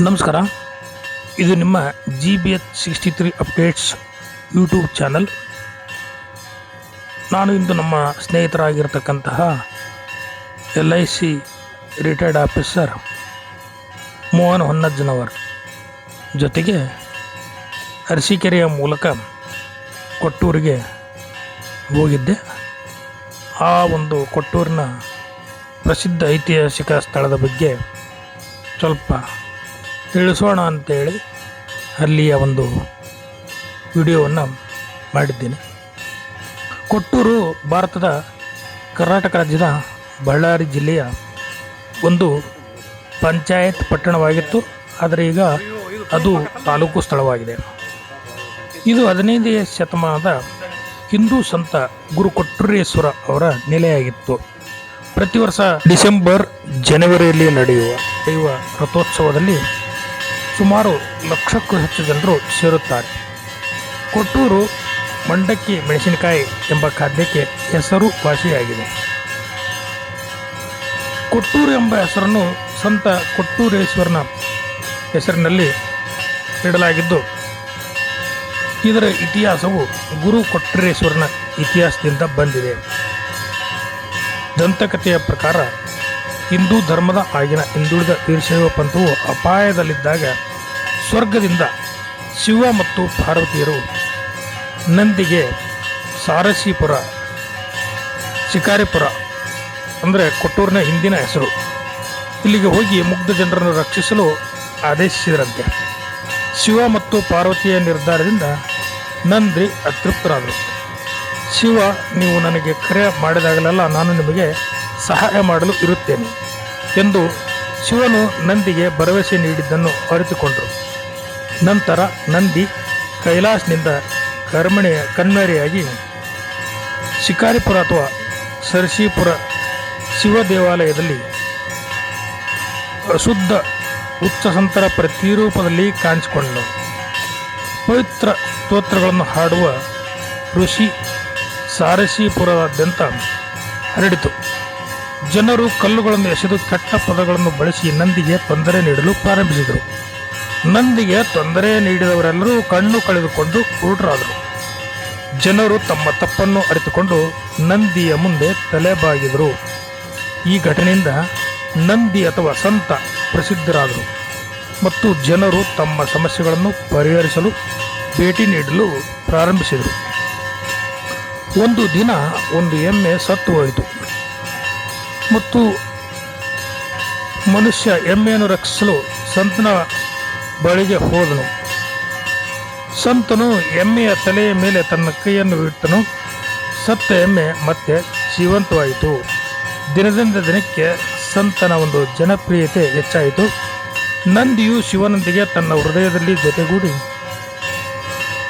ನಮಸ್ಕಾರ. ಇದು ನಿಮ್ಮ G B H sixty three updates YouTube channel ನಾನು ಇಂದು ನಮ್ಮ ಸ್ನೇಹಿತರಾಗಿರ್ತಕ್ಕಂತಹ L I C retired officer Mohan Honnajjanavar ಜೊತೆಗೆ ಅರಸೀಕೆರೆಯ ಮೂಲಕ ಕೊಟ್ಟೂರಿಗೆ ಹೋಗಿದ್ದೆ. ಆ ಒಂದು ಕೊಟ್ಟೂರಿನ ಪ್ರಸಿದ್ಧ ಐತಿಹಾಸಿಕ ಸ್ಥಳದ ಬಗ್ಗೆ ಸ್ವಲ್ಪ ತಿಳಿಸೋಣ ಅಂತೇಳಿ ಅಲ್ಲಿಯ ಒಂದು ವಿಡಿಯೋವನ್ನು ಮಾಡಿದ್ದೇನೆ. ಕೊಟ್ಟೂರು ಭಾರತದ ಕರ್ನಾಟಕ ರಾಜ್ಯದ ಬಳ್ಳಾರಿ ಜಿಲ್ಲೆಯ ಒಂದು ಪಂಚಾಯತ್ ಪಟ್ಟಣವಾಗಿತ್ತು. ಆದರೆ ಈಗ ಅದು ತಾಲೂಕು ಸ್ಥಳವಾಗಿದೆ. ಇದು ಹದಿನೈದನೇ ಶತಮಾನದ ಹಿಂದೂ ಸಂತ ಗುರು ಕೊಟ್ಟೂರೇಶ್ವರ ಅವರ ನೆಲೆಯಾಗಿತ್ತು. ಪ್ರತಿ ವರ್ಷ ಡಿಸೆಂಬರ್, ಜನವರಿಯಲ್ಲಿ ನಡೆಯುವ ನಡೆಯುವ ರಥೋತ್ಸವದಲ್ಲಿ ಸುಮಾರು ಲಕ್ಷಕ್ಕೂ ಹೆಚ್ಚು ಜನರು ಸೇರುತ್ತಾರೆ. ಕೊಟ್ಟೂರು ಮಂಡಕ್ಕಿ ಮೆಣಸಿನಕಾಯಿ ಎಂಬ ಖಾದ್ಯಕ್ಕೆ ಹೆಸರು ವಾಸಿಯಾಗಿದೆ ಕೊಟ್ಟೂರು ಎಂಬ ಹೆಸರನ್ನು ಸಂತ ಕೊಟ್ಟೂರೇಶ್ವರನ ಹೆಸರಿನಲ್ಲಿ ಇಡಲಾಗಿದ್ದು, ಇದರ ಇತಿಹಾಸವು ಗುರು ಕೊಟ್ಟೂರೇಶ್ವರನ ಇತಿಹಾಸದಿಂದ ಬಂದಿದೆ. ದಂತಕಥೆಯ ಪ್ರಕಾರ ಹಿಂದೂ ಧರ್ಮದ ಆಗಿನ ಹಿಂದುಳಿದ ವೀರಶೈವ ಪಂಥವು ಅಪಾಯದಲ್ಲಿದ್ದಾಗ ಸ್ವರ್ಗದಿಂದ ಶಿವ ಮತ್ತು ಪಾರ್ವತಿಯರು ನಂದಿಗೆ ಸಾರಸೀಪುರ, ಶಿಕಾರಿಪುರ, ಅಂದರೆ ಕೊಟ್ಟೂರಿನ ಹಿಂದಿನ ಹೆಸರು. ಇಲ್ಲಿಗೆ ಹೋಗಿ ಮುಗ್ಧ ಜನರನ್ನು ರಕ್ಷಿಸಲು ಆದೇಶಿಸಿದರಂತೆ. ಶಿವ ಮತ್ತು ಪಾರ್ವತಿಯ ನಿರ್ಧಾರದಿಂದ ನಂದಿ ಅತೃಪ್ತರಾದರು. ಶಿವ, ನೀವು ನನಗೆ ಕರೆ ಮಾಡಿದಾಗಲೆಲ್ಲ ನಾನು ನಿಮಗೆ ಸಹಾಯ ಮಾಡಲು ಇರುತ್ತೇನೆ ಎಂದು ಶಿವನು ನಂದಿಗೆ ಭರವಸೆ ನೀಡಿದ್ದನ್ನು ಅರಿತುಕೊಂಡರು. ನಂತರ ನಂದಿ ಕೈಲಾಸ್ನಿಂದ ಕರ್ಮಣೆಯ ಕಣ್ಮರೆಯಾಗಿ ಶಿಕಾರಿಪುರ ಅಥವಾ ಸರ್ಶಿಪುರ ಶಿವ ದೇವಾಲಯದಲ್ಲಿ ಅಶುದ್ಧ ಉಚ್ಚಸಂತರ ಪ್ರತಿರೂಪದಲ್ಲಿ ಕಾಣಿಸಿಕೊಂಡನು ಪವಿತ್ರ ಸ್ತೋತ್ರಗಳನ್ನು ಹಾಡುವ ಋಷಿ ಸಾರಸೀಪುರದಾದ್ಯಂತ ಹರಡಿತು. ಜನರು ಕಲ್ಲುಗಳನ್ನು ಎಸೆದು ಕೆಟ್ಟ ಪದಗಳನ್ನು ಬಳಸಿ ನಂದಿಗೆ ತೊಂದರೆ ನೀಡಲು ಪ್ರಾರಂಭಿಸಿದರು. ನಂದಿಗೆ ತೊಂದರೆ ನೀಡಿದವರೆಲ್ಲರೂ ಕಣ್ಣು ಕಳೆದುಕೊಂಡು ಕುರುಡರಾದರು ಜನರು ತಮ್ಮ ತಪ್ಪನ್ನು ಅರಿತುಕೊಂಡು ನಂದಿಯ ಮುಂದೆ ತಲೆಬಾಗಿದರು. ಈ ಘಟನೆಯಿಂದ ನಂದಿ ಅಥವಾ ಸಂತ ಪ್ರಸಿದ್ಧರಾದರು ಮತ್ತು ಜನರು ತಮ್ಮ ಸಮಸ್ಯೆಗಳನ್ನು ಪರಿಹರಿಸಲು ಭೇಟಿ ನೀಡಲು ಪ್ರಾರಂಭಿಸಿದರು. ಒಂದು ದಿನ ಒಂದು ಎಮ್ಮೆ ಸತ್ತು ಹೋಯಿತು ಮತ್ತು ಮನುಷ್ಯ ಎಮ್ಮೆಯನ್ನು ರಕ್ಷಿಸಲು ಸಂತನ ಬಳಿಗೆ ಹೋದನು. ಸಂತನು ಎಮ್ಮೆಯ ತಲೆಯ ಮೇಲೆ ತನ್ನ ಕೈಯನ್ನು ಇಟ್ಟನು. ಸತ್ತ ಎಮ್ಮೆ ಮತ್ತೆ ಜೀವಂತವಾಯಿತು. ದಿನದಿಂದ ದಿನಕ್ಕೆ ಸಂತನ ಒಂದು ಜನಪ್ರಿಯತೆ ಹೆಚ್ಚಾಯಿತು. ನಂದಿಯು ಶಿವನೊಂದಿಗೆ ತನ್ನ ಹೃದಯದಲ್ಲಿ ಜೊತೆಗೂಡಿ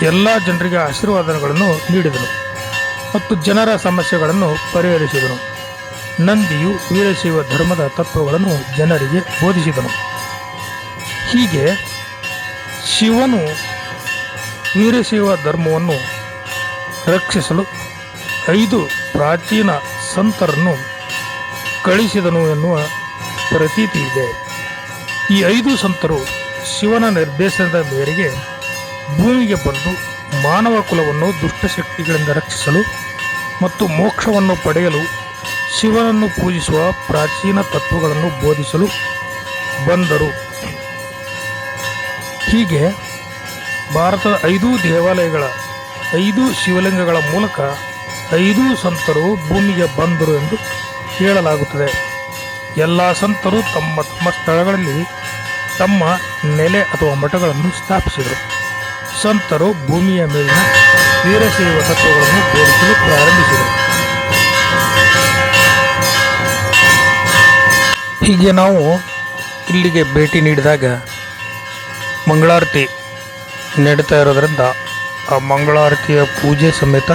ಎಲ್ಲ ಜನರಿಗೆ ಆಶೀರ್ವಾದಗಳನ್ನು ನೀಡಿದನು ಮತ್ತು ಜನರ ಸಮಸ್ಯೆಗಳನ್ನು ಪರಿಹರಿಸಿದನು. ನಂದಿಯು ವೀರಶೈವ ಧರ್ಮದ ತತ್ವಗಳನ್ನು ಜನರಿಗೆ ಬೋಧಿಸಿದನು. ಹೀಗೆ ಶಿವನು ವೀರಶೈವ ಧರ್ಮವನ್ನು ರಕ್ಷಿಸಲು ಐದು ಪ್ರಾಚೀನ ಸಂತರನ್ನು ಕಳಿಸಿದನು ಎನ್ನುವ ಪ್ರತೀತಿ ಇದೆ. ಈ ಐದು ಸಂತರು ಶಿವನ ನಿರ್ದೇಶನದ ಮೇರೆಗೆ ಭೂಮಿಗೆ ಬಂದು ಮಾನವ ಕುಲವನ್ನು ದುಷ್ಟಶಕ್ತಿಗಳಿಂದ ರಕ್ಷಿಸಲು ಮತ್ತು ಮೋಕ್ಷವನ್ನು ಪಡೆಯಲು ಶಿವನನ್ನು ಪೂಜಿಸುವ ಪ್ರಾಚೀನ ತತ್ವಗಳನ್ನು ಬೋಧಿಸಲು ಬಂದರು. ಹೀಗೆ ಭಾರತದ ಐದು ದೇವಾಲಯಗಳ, ಐದು ಶಿವಲಿಂಗಗಳ ಮೂಲಕ ಐದು ಸಂತರು ಭೂಮಿಗೆ ಬಂದರು ಎಂದು ಹೇಳಲಾಗುತ್ತದೆ. ಎಲ್ಲ ಸಂತರು ತಮ್ಮ ತಮ್ಮ ಸ್ಥಳಗಳಲ್ಲಿ ತಮ್ಮ ನೆಲೆ ಅಥವಾ ಮಠಗಳನ್ನು ಸ್ಥಾಪಿಸಿದರು. ಸಂತರು ಭೂಮಿಯ ಮೇಲಿನ ವೀರಶೈವ ತತ್ವಗಳನ್ನು ಬೋಧಿಸಲು ಪ್ರಾರಂಭಿಸಿದರು. ಹೀಗೆ ನಾವು ಇಲ್ಲಿಗೆ ಭೇಟಿ ನೀಡಿದಾಗ ಮಂಗಳಾರತಿ ನಡೀತಾ ಇರೋದರಿಂದ ಆ ಮಂಗಳಾರತಿಯ ಪೂಜೆ ಸಮೇತ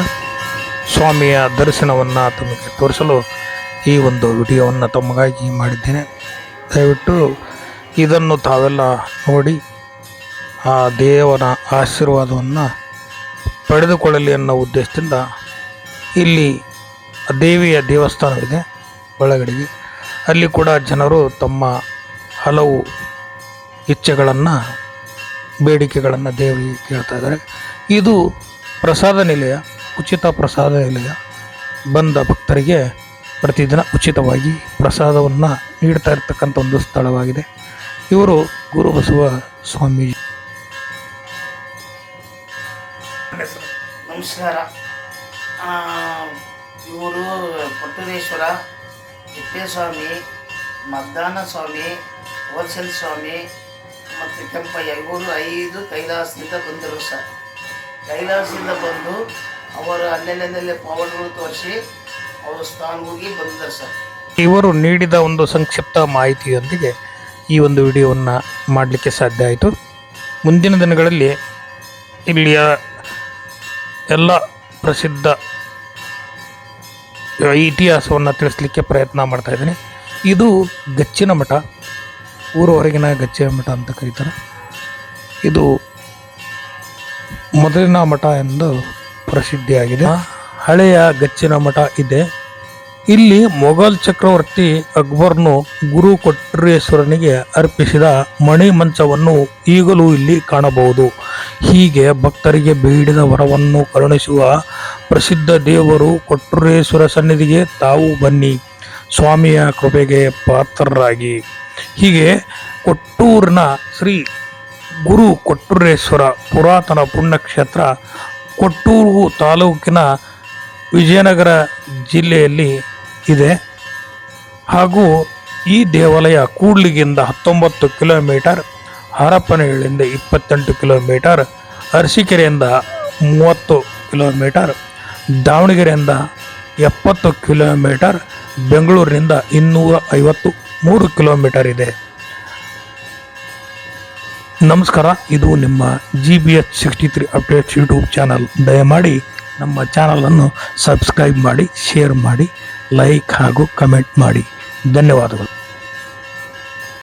ಸ್ವಾಮಿಯ ದರ್ಶನವನ್ನು ತಮಗೆ ತೋರಿಸಲು ಈ ಒಂದು ವಿಡಿಯೋವನ್ನು ತಮಗಾಗಿ ಮಾಡಿದ್ದೇನೆ. ದಯವಿಟ್ಟು ಇದನ್ನು ತಾವೆಲ್ಲ ನೋಡಿ, ಆ ದೇವರ ಆಶೀರ್ವಾದವನ್ನು ಪಡೆದುಕೊಳ್ಳಲಿ ಅನ್ನೋ ಉದ್ದೇಶದಿಂದ ಇಲ್ಲಿ ದೇವಿಯ ದೇವಸ್ಥಾನವಿದೆ ಒಳಗಡೆಗೆ. ಅಲ್ಲಿ ಕೂಡ ಜನರು ತಮ್ಮ ಹಲವು ಇಚ್ಛೆಗಳನ್ನು ಬೇಡಿಕೆಗಳನ್ನು ದೇವರಿಗೆ ಕೇಳ್ತಾ ಇದ್ದಾರೆ. ಇದು ಪ್ರಸಾದ ನಿಲಯ, ಉಚಿತ ಪ್ರಸಾದ ನಿಲಯ. ಬಂದ ಭಕ್ತರಿಗೆ ಪ್ರತಿದಿನ ಉಚಿತವಾಗಿ ಪ್ರಸಾದವನ್ನು ನೀಡ್ತಾ ಇರ್ತಕ್ಕಂಥ ಒಂದು ಸ್ಥಳವಾಗಿದೆ. ಇವರು ಗುರುಬಸವ ಸ್ವಾಮೀಜಿ. ನಮಸ್ಕಾರ. ಇವರು ಪಟ್ಟುರೇಶ್ವರ ತಿಪ್ಪೇಸ್ವಾಮಿ ಮದ್ದಾನ ಸ್ವಾಮಿ, ಹೋಲ್ಸೇಲ್ ಸ್ವಾಮಿ ಮತ್ತು ಕೆಂಪಯ್ಯ, ಇವರು ಐದು ಕೈಲಾಸದಿಂದ ಬಂದರು ಸರ್ ಕೈಲಾಸದಿಂದ ಬಂದು ಅವರು ಅಲ್ಲೆಲ್ಲೆಲ್ಲೆ ಪವಾಡಗಳು ತೋರಿಸಿ ಅವರು ಸ್ಥಾನ ಹೋಗಿ ಬಂದರು ಸರ್. ಇವರು ನೀಡಿದ ಒಂದು ಸಂಕ್ಷಿಪ್ತ ಮಾಹಿತಿಯೊಂದಿಗೆ ಈ ಒಂದು ವಿಡಿಯೋವನ್ನು ಮಾಡಲಿಕ್ಕೆ ಸಾಧ್ಯ ಆಯಿತು. ಮುಂದಿನ ದಿನಗಳಲ್ಲಿ ಇಲ್ಲಿಯ ಎಲ್ಲ ಪ್ರಸಿದ್ಧ ಇತಿಹಾಸವನ್ನು ತಿಳಿಸ್ಲಿಕ್ಕೆ ಪ್ರಯತ್ನ ಮಾಡ್ತಾಯಿದ್ದೀನಿ ಇದು ಗಚ್ಚಿನ ಮಠ. ಊರು ಹೊರಗಿನ ಗಚ್ಚಿನ ಮಠ ಅಂತ ಕರೀತಾರೆ. ಇದು ಮೊದಲಿನ ಮಠ ಎಂದು ಪ್ರಸಿದ್ಧಿಯಾಗಿದೆ. ಹಳೆಯ ಗಚ್ಚಿನ ಮಠ ಇದೆ. ಇಲ್ಲಿ ಮೊಘಲ್ ಚಕ್ರವರ್ತಿ ಅಕ್ಬರ್ನು ಗುರು ಕೊಟ್ರೇಶ್ವರನಿಗೆ ಅರ್ಪಿಸಿದ ಮಣಿ ಮಂಚವನ್ನು ಈಗಲೂ ಇಲ್ಲಿ ಕಾಣಬಹುದು. ಹೀಗೆ ಭಕ್ತರಿಗೆ ಬೇಡಿದ ವರವನ್ನು ಕರುಣಿಸುವ ಪ್ರಸಿದ್ಧ ದೇವರು ಕೊಟ್ರೇಶ್ವರ ಸನ್ನಿಧಿಗೆ ತಾವು ಬನ್ನಿ. ಸ್ವಾಮಿಯ ಕೃಪೆಗೆ ಪಾತ್ರರಾಗಿ. ಹೀಗೆ ಕೊಟ್ಟೂರಿನ ಶ್ರೀ ಗುರು ಕೊಟ್ಟೂರೇಶ್ವರ ಪುರಾತನ ಪುಣ್ಯಕ್ಷೇತ್ರ ಕೊಟ್ಟೂರು ತಾಲೂಕಿನ ವಿಜಯನಗರ ಜಿಲ್ಲೆಯಲ್ಲಿ ಇದೆ. ಹಾಗೂ ಈ ದೇವಾಲಯ ಕೂಡ್ಲಿಗಿಂದ ಹತ್ತೊಂಬತ್ತು ಕಿಲೋಮೀಟರ್, ಹರಪನಹಳ್ಳಿಯಿಂದ ಇಪ್ಪತ್ತೆಂಟು ಕಿಲೋಮೀಟರ್, ಅರಸೀಕೆರೆಯಿಂದ ಮೂವತ್ತು ಕಿಲೋಮೀಟರ್, ದಾವಣಗೆರೆಯಿಂದ ಎಪ್ಪತ್ತು ಕಿಲೋಮೀಟರ್, ಬೆಂಗಳೂರಿನಿಂದ ಇನ್ನೂರ ಐವತ್ತು ಮೂರು ಕಿಲೋಮೀಟರ್ ಇದೆ. ನಮಸ್ಕಾರ, ಇದು ನಿಮ್ಮ G B H sixty three updates YouTube channel ದಯಮಾಡಿ ನಮ್ಮ ಚಾನಲನ್ನು ಸಬ್ಸ್ಕ್ರೈಬ್ ಮಾಡಿ ಶೇರ್ ಮಾಡಿ ಲೈಕ್ ಹಾಗೂ ಕಮೆಂಟ್ ಮಾಡಿ. ಧನ್ಯವಾದಗಳು.